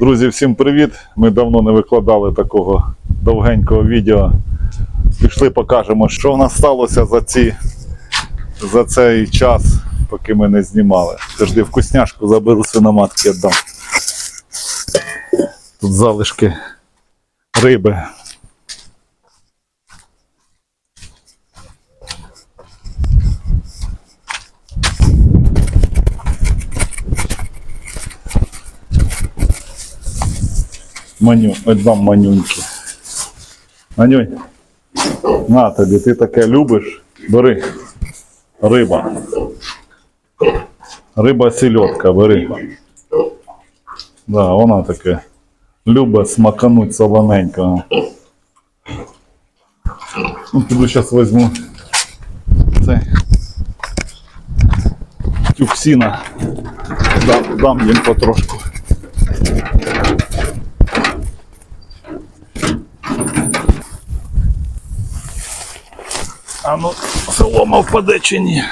Друзі, всім привіт! Ми давно не викладали такого довгенького відео. Пішли покажемо, що в нас сталося за, ці, за цей час, поки ми не знімали. Завжди вкусняшку заберу свиноматки віддам. Тут залишки риби. Маню, віддам манюньки. Манюнь, на тобі, ти таке любиш? Бери. Риба. Риба сільотка, бери. Да, вона таке любить смакануть солоненького. Ну, піду зараз візьму цей тюксіна. Дам, дам їм потрошку. А ну, солома впаде чи ні?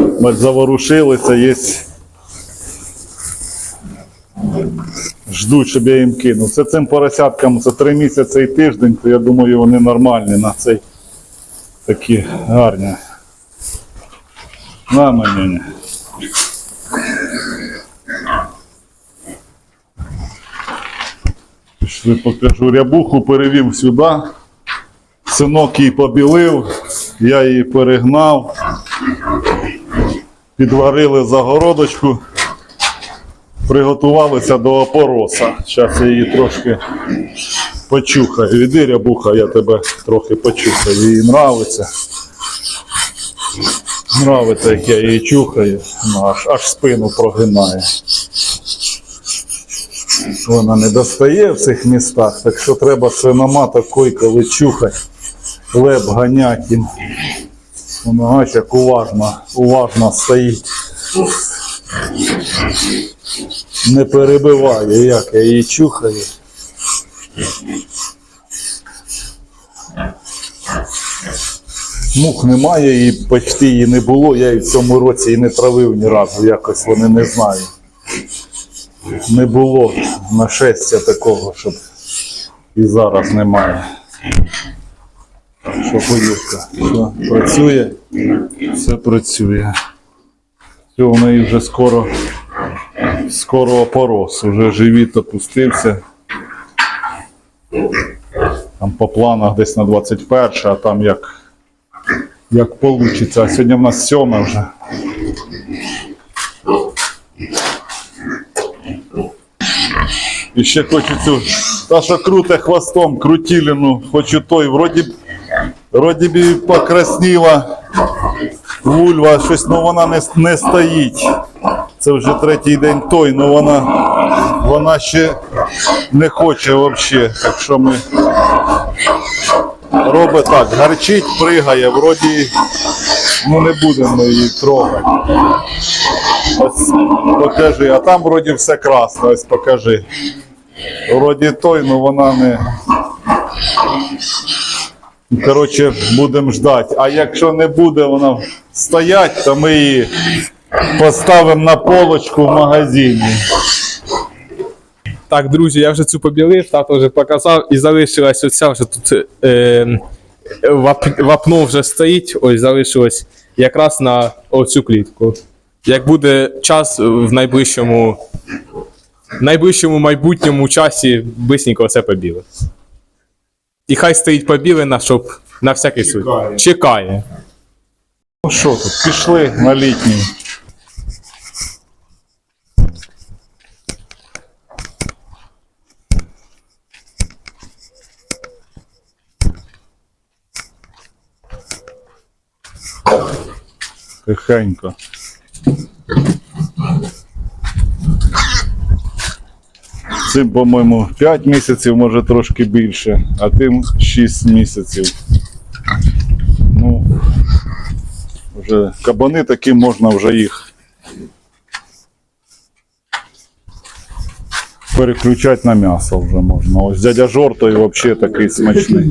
Бач, заворушилися, є. Ждуть, щоб я їм кинув. Це цим поросяткам це три місяці і тиждень, то я думаю, вони нормальні на цей такі гарні. На мене. Пішли покажу рябуху, перевів сюди. Синок її побілив, я її перегнав підварили загородочку, приготувалися до опороса. Зараз я її трошки почухаю. Іди, рябуха, я тебе трохи почухаю. Їй нравиться. Нравиться, як я її чухаю, ну, аж, аж спину прогинає. Вона не достає в цих містах, так що треба свиномата такий, коли чухать, леб ганять їм. Воно аж як уважно, уважно стоїть. Не перебиває, як я її чухаю. Мух немає і почти її не було. Я і в цьому році і не травив ні разу, якось вони не знаю. Не було нашестя такого, щоб і зараз немає. Що поїздка? Що працює? Все працює. Все, у неї вже скоро, скоро опорос, вже живіт опустився. Там по планах десь на 21, а там як, як вийде. А сьогодні в нас 7 вже. І ще хочу цю, та що круте хвостом, крутіліну, хочу той, вроді, вроді б і покрасніла вульва, щось, ну вона не, не стоїть. Це вже третій день той, ну вона, вона ще не хоче взагалі. Так що ми робить так, гарчить, пригає, вроді ну не будемо її трогати. Ось покажи, а там вроді все красно, ось покажи. Вроді той, ну вона не. Коротше, будемо ждати. А якщо не буде вона стоять, то ми її поставимо на полочку в магазині. Так, друзі, я вже цю побілив, тато вже показав і залишилась оця вже тут е, вап, вапно вже стоїть, ось залишилось якраз на оцю клітку. Як буде час в найближчому, найближчому майбутньому часі, бисенько все побілить. І хай стоїть побілена, щоб на всякий случай. Чекає. Ну що тут, пішли на літній. Тихенько. Цим, по-моєму, 5 місяців, може трошки більше, а тим 6 місяців. Ну, вже кабани такі можна вже їх переключати на м'ясо вже можна. Ось дядя Жор той взагалі такий смачний.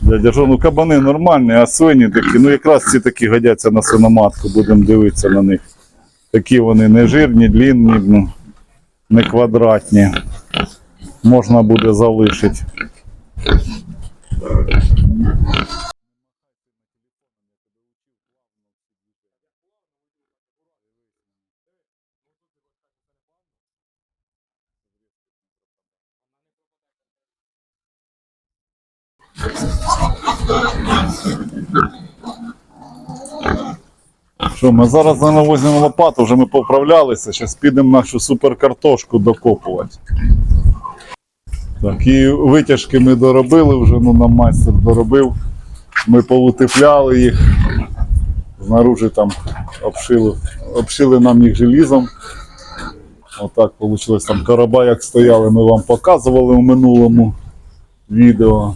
Дядя Жор, ну кабани нормальні, а свині такі, ну якраз ці такі годяться на свиноматку, будемо дивитися на них. Такі вони не жирні, длінні, ну, не квадратні. Можна буде залишити. Що, ми зараз наверное, візьмемо лопату, вже ми поправлялися, зараз підемо нашу суперкартошку докопувати. Так, і витяжки ми доробили вже, ну нам майстер доробив. Ми поутепляли їх. Знаружи там обшили, обшили нам їх желізом. Отак вийшло. Там короба як стояли, ми вам показували у минулому відео.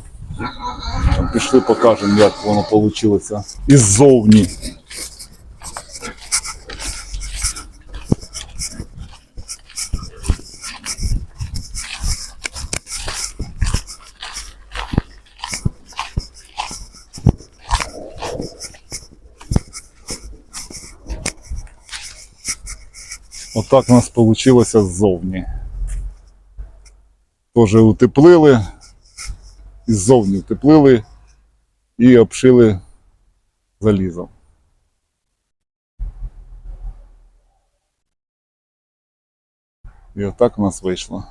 Там Пішли покажемо, як воно вийшло іззовні. Отак у нас вийшло ззовні. Тоже утеплили, і ззовні утеплили і обшили залізом. І отак у нас вийшло.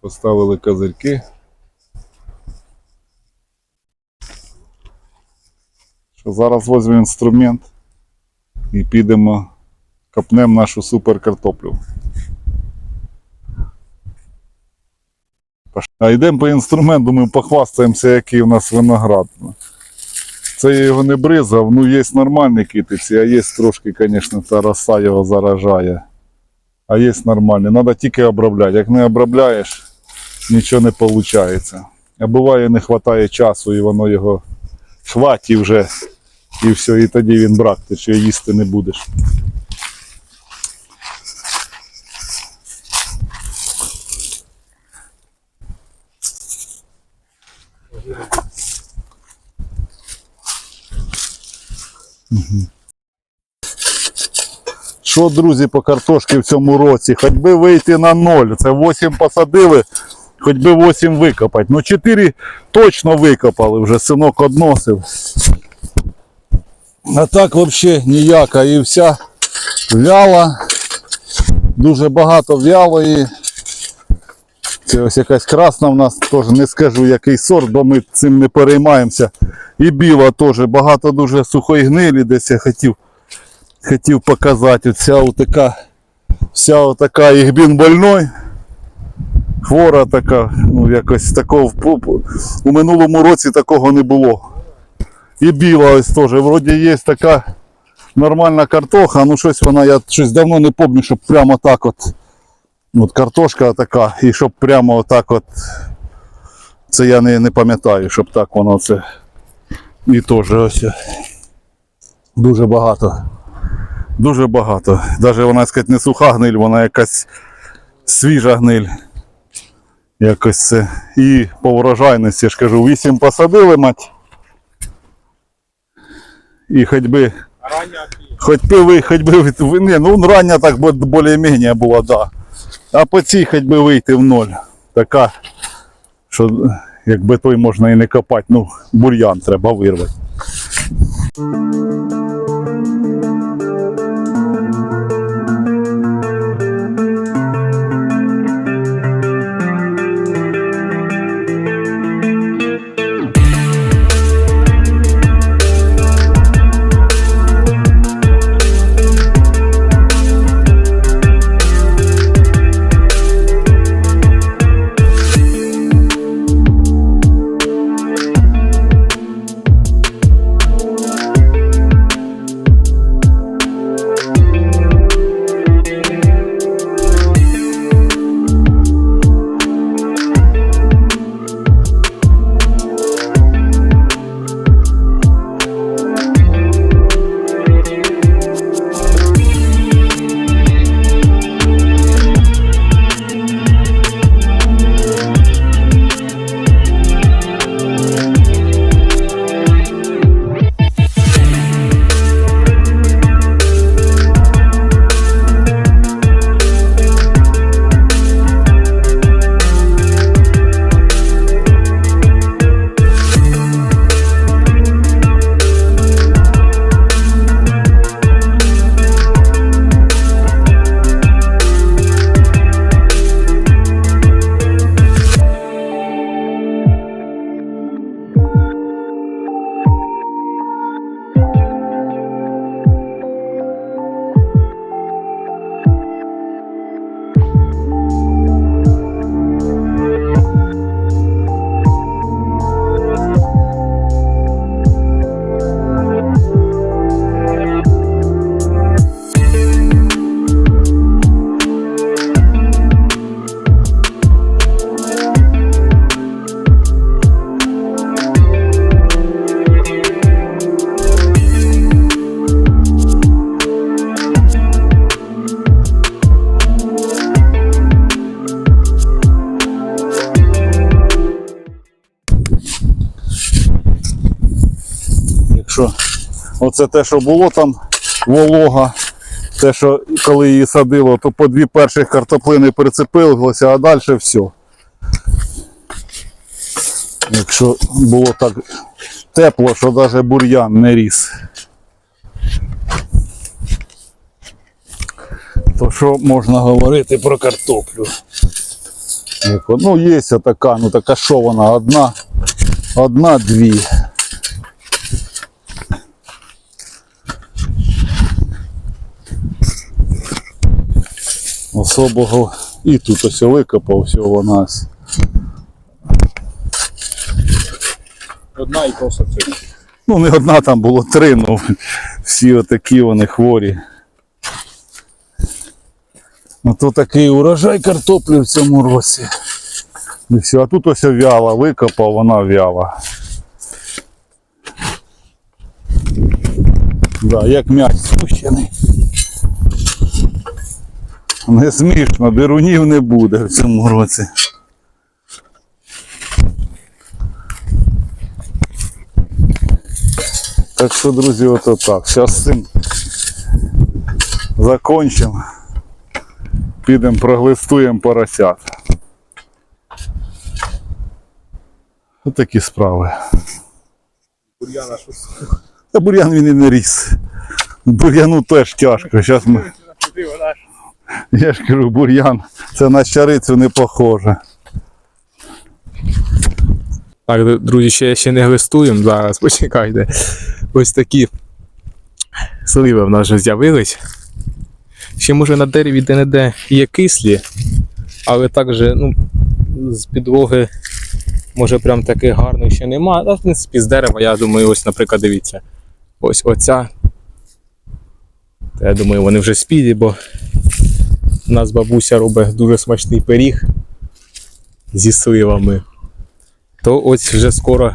Поставили козирки. Що зараз візьмемо інструмент і підемо копнемо нашу суперкартоплю. А йдемо по інструменту, ми похвастаємося, який у нас виноград. Це я його не бризав, ну є нормальні китиці, а є трошки, звісно, та роса його заражає. А є нормальні. Треба тільки обробляти. Як не обробляєш, нічого не виходить. А буває, не вистачає часу і воно його хватить вже, і все, і тоді він брак, ти ще їсти не будеш. Що, друзі, по картошці в цьому році? Хоч би вийти на ноль. Це 8 посадили, хоч би 8 викопати. Ну 4 точно викопали, вже синок односив. А так взагалі ніяка. І вся вяла. Дуже багато вялої. Це ось якась красна в нас, теж не скажу який сорт, бо ми цим не переймаємося. І біла теж, багато дуже сухої гнилі, десь я хотів хотів показати. Оця отака, вся отака їхбін больной. Хвора така, ну якось такого у минулому році такого не було. І біла ось теж. Вроді є така нормальна картоха, ну щось вона, я щось давно не пам'ятаю, щоб прямо так от. От картошка така, і щоб прямо отак от. Це я не, не пам'ятаю, щоб так воно це. І теж ось. Дуже багато. Дуже багато. Навіть вона сказати, не суха гниль, вона якась свіжа гниль. Якось це. І по врожайності, я ж кажу, 8 посадили, мать. І хоч би. Хоч би хоч би ви- ну рання так більш-менш була, да. А по цій хоч би вийти в ноль. Така, що якби той можна і не копати, ну бур'ян треба вирвати. Оце те, що було там волога. Те, що коли її садило, то по дві перших картоплини прицепилося, а далі все. Якщо було так тепло, що навіть бур'ян не ріс. То що можна говорити про картоплю? Ну, є така, ну така що вона? Одна, одна, Особого і тут ось викопав всього нас. Одна і просто це. Ну, не одна там було три, ну всі отакі вони хворі. Ну то такий урожай картоплі в цьому році. І все, а тут ось вяла, викопав, вона вяла. Да, як м'яч спущений. Не смішно, дирунів не буде в цьому році. Так що, друзі, ото так. Зараз з цим закончимо. Підемо проглистуємо поросят. Отакі справи. Бур'яна щось. Та бур'ян він і не ріс. Бур'яну теж тяжко. Зараз ми. Я ж кажу, бур'ян. Це на щарицю не похоже. Так, друзі, ще, ще не глистуємо зараз, почекайте. Ось такі сливи в нас вже з'явились. Ще може на дереві де-не-де є кислі, але також ну, з підлоги може прям таких гарних ще нема. А в принципі з дерева, я думаю, ось, наприклад, дивіться. Ось оця. Я думаю, вони вже спілі, бо у нас бабуся робить дуже смачний пиріг зі сливами то ось вже скоро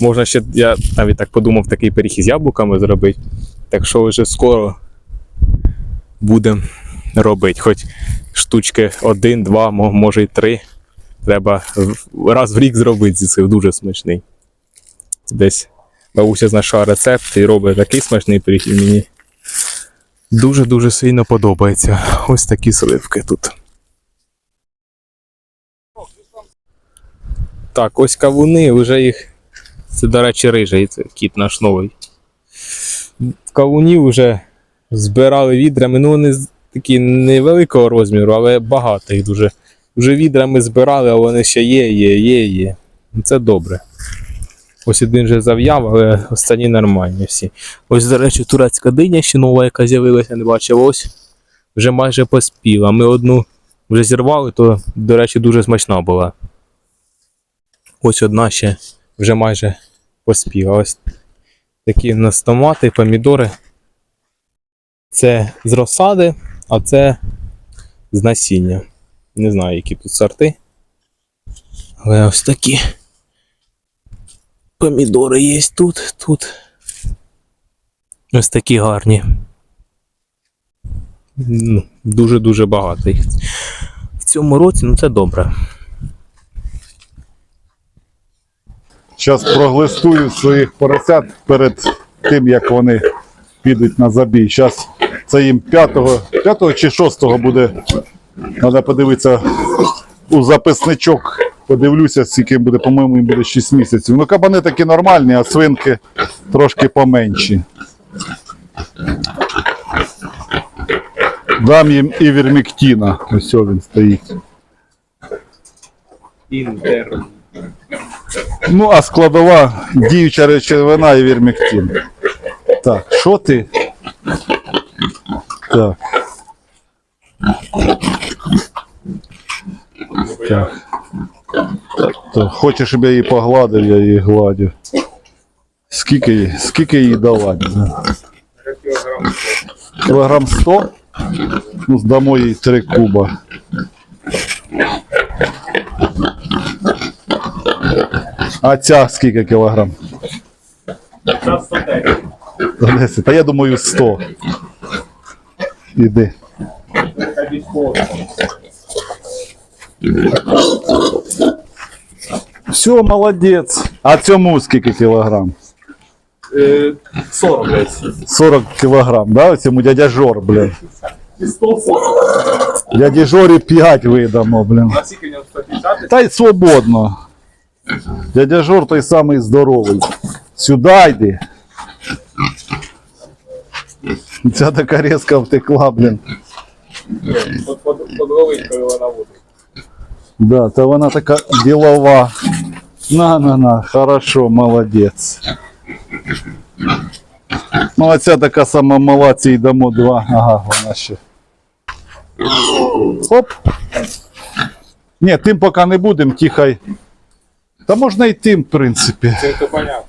можна ще, я навіть так подумав, такий пиріг із яблуками зробити. Так що вже скоро будемо робити. Хоч штучки один, два, мо- може й три. Треба раз в рік зробити зі цих дуже смачний. Десь бабуся знайшла рецепт і робить такий смачний пиріг і мені дуже-дуже сильно подобається. Ось такі сливки тут. Так, ось кавуни, вже їх. Це, до речі, рижий, це кіт наш новий. Кавунів вже збирали відрами. Ну, вони такі невеликого розміру, але багато їх дуже. Вже відрами збирали, а вони ще є, є, є, є. Це добре. Ось один вже зав'яв, але останні нормальні всі. Ось, до речі, турецька диня ще нова, яка з'явилася, не бачив. Ось вже майже поспіла. Ми одну вже зірвали, то, до речі, дуже смачна була. Ось одна ще вже майже поспіла. Ось такі в нас томати, помідори. Це з розсади, а це з насіння. Не знаю, які тут сорти. Але ось такі помідори є тут, тут. Ось такі гарні. Ну, Дуже-дуже багато їх. В цьому році ну це добре. Зараз проглистую своїх поросят перед тим, як вони підуть на забій. Зараз це їм 5, 5 чи 6 буде. Треба подивитися у записничок. Подивлюся, скільки буде, по-моєму, їм буде 6 місяців. Ну, кабани такі нормальні, а свинки трошки поменші. Дам їм і вірміктіна. Ось він стоїть. Інтерн. Ну, а складова діюча речовина і вірмектин. Так, що ти? Так. Так. Хочеш, щоб я її погладив, я її гладю. Скільки, скільки їй давати? Кілограм 100? Ну, здамо їй 3 куба. А ця скільки кілограм? 110. Та я думаю 100. Іди. Все, молодець. А цьому скільки кілограм? Е, 40 десь. 40 кілограм, да? Цьому дядя Жор, блін. І 140. Дяді Жорі 5 видамо, блін. На скільки в нього 150? Та й свободно. Дядя Жор той самий здоровий. Сюди йди. Ця така резка втекла, блін. Под, под, подровить, коли вона буде. Да, та вона така ділова. На, на, на, хорошо, молодець. Ну, а ця така сама мала, цій дамо два. Ага, вона ще. Оп. Ні, тим поки не будемо, тихай. Та можна і тим, в принципі. Це то понятно.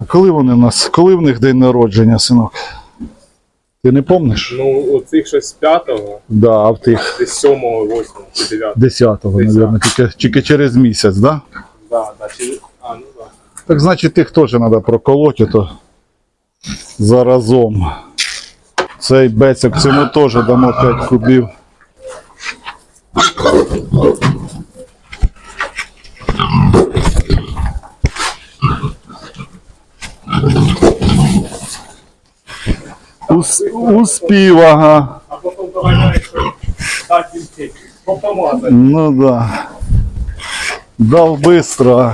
А коли вони в нас? Коли в них день народження, синок? Ти не помниш? Ну, оцих щось з 5-го, Да, а в тих десь 7-го, 8-го чи 9-го. 10-го, мабуть, тільки, тільки через місяць, да? Да, да, чи... А, ну да. Так значить тих теж треба проколоти, то заразом. Цей бецик цьому теж дамо 5 кубів. успів, ага. А потім доганяєш, що так тільки попомазати. Ну да. Дал быстро.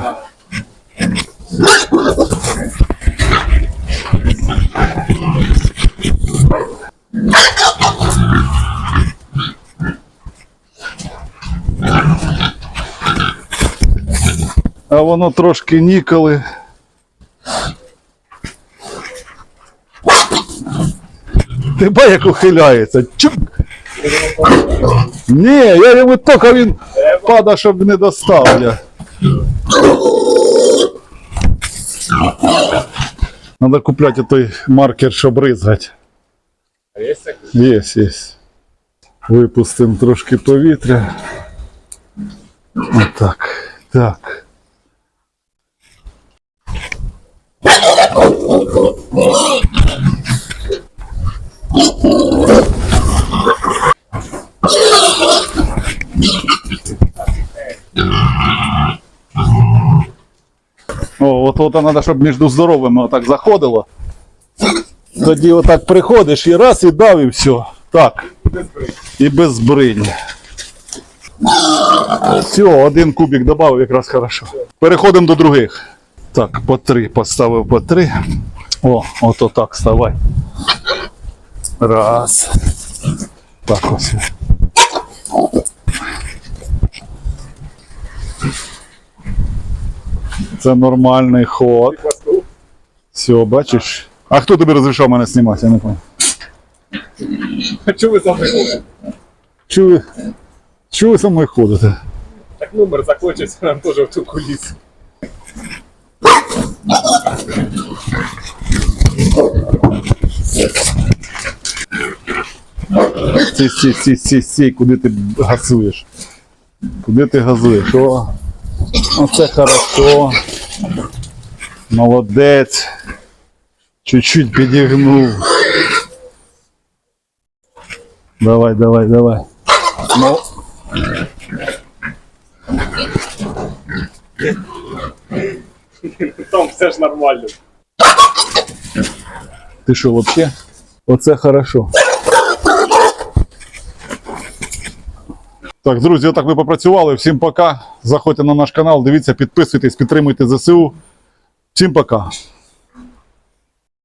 А воно трошки ніколи. Ти ба як ухиляється. Чук! Ні, я йому тільки він пада, щоб не достав я. Надо купляти той маркер, щоб ризгати. А є таке? Є, є. Випустимо трошки повітря. Отак. Так. О, от от треба, щоб між здоровими отак заходило. Тоді отак приходиш і раз і дав, і все. Так. І без бринь. Все, один кубик додав, якраз хорошо. Переходимо до других. Так, по три поставив по три. О, ото так ставай. Раз. Так ось. Це нормальний ход. Все, бачиш. А хто тобі розрішав мене знімати? Я не пам'ятаю. А чого ви за мною ходите? Чого ви, чого ви за мною ходите? Так номер захочеться нам теж в ту кулісу. Сі, сі, сі, сі, сі, куди ти газуєш? Куди ти газуєш? О, оце хорошо. Молодець. Чуть-чуть підігнув. Давай, давай, давай. Ну, Там все ж нормально. ти що, вообще? Оце хорошо. Так, друзі, отак ми попрацювали. Всім пока. Заходьте на наш канал, дивіться, підписуйтесь, підтримуйте ЗСУ. Всім пока.